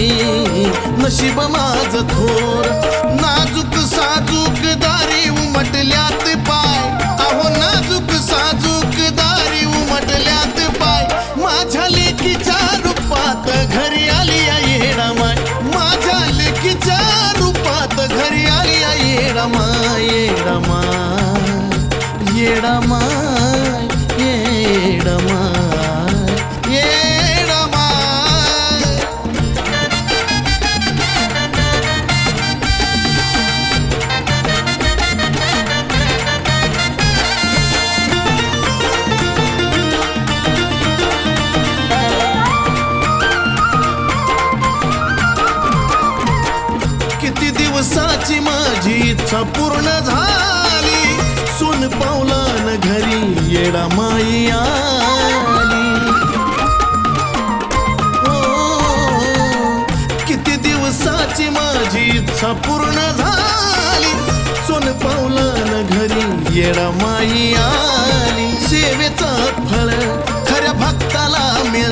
नाही. नशीब माझ थोर नाजूक साजूक दारी उमटल्यात पाय. अहो नाजूक साजूक दारी उमटल्यात पाय. माझ्या लेकीच्या रूपात घरी आली आई येडामाय. माझ्या लेकीच्या रूपात घरी आली आई येडामाय येडामाय येडामाय. इच्छा पूर्ण झाली. सून पावलान घरी येडा माई आली. किती दिवसाची माझी इच्छा पूर्ण झाली. सोन पावलान घरी येडा माई आली. सेवेचं फळ खऱ्या भक्ताला मिळ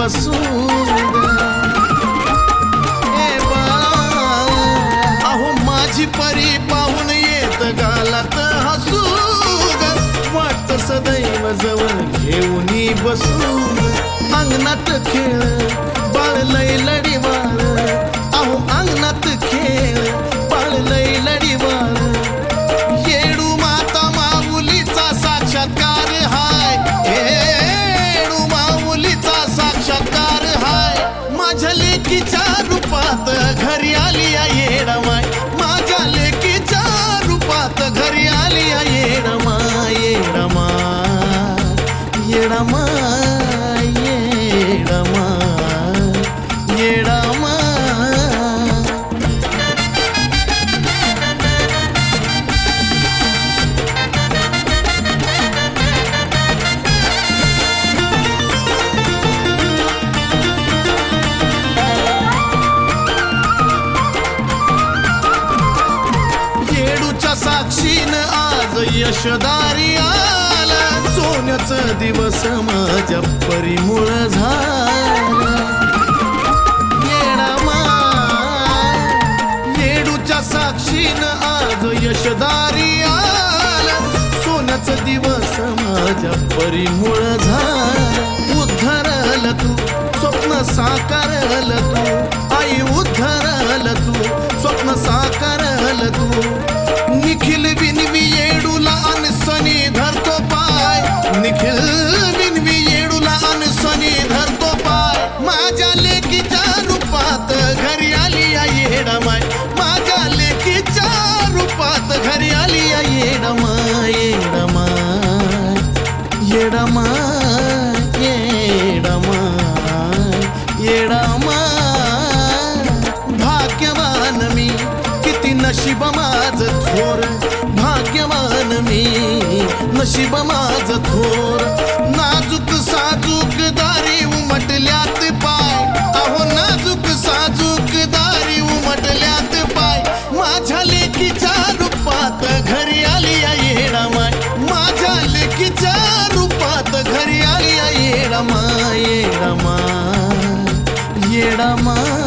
बसू अहो माझी परी पाहून येत गालात हसू ग वाटत सदैव जवळ घेऊन बसू अंगणात खेळ बाळ लय माझ्या रूपात घर यशदारी आला. सोन्याचं दिवस माझ्या परिमुळ झाला. येडूच्या साक्षीनं आज यशदारी आला. सोन्याचं दिवस माझ्या परिमुळ झाला. उद्धरल तू स्वप्न साकारल तू. आई उद्धरल तू स्वप्न साकारल तू. निखिल विनवी आली आई येडमाय येडमाय येडमाय भाग्यवान मी किती नशीब माझ थोर भाग्यवान मी नशीब माझ थोर नाजूक साजूक दारी उमटल्यात घरी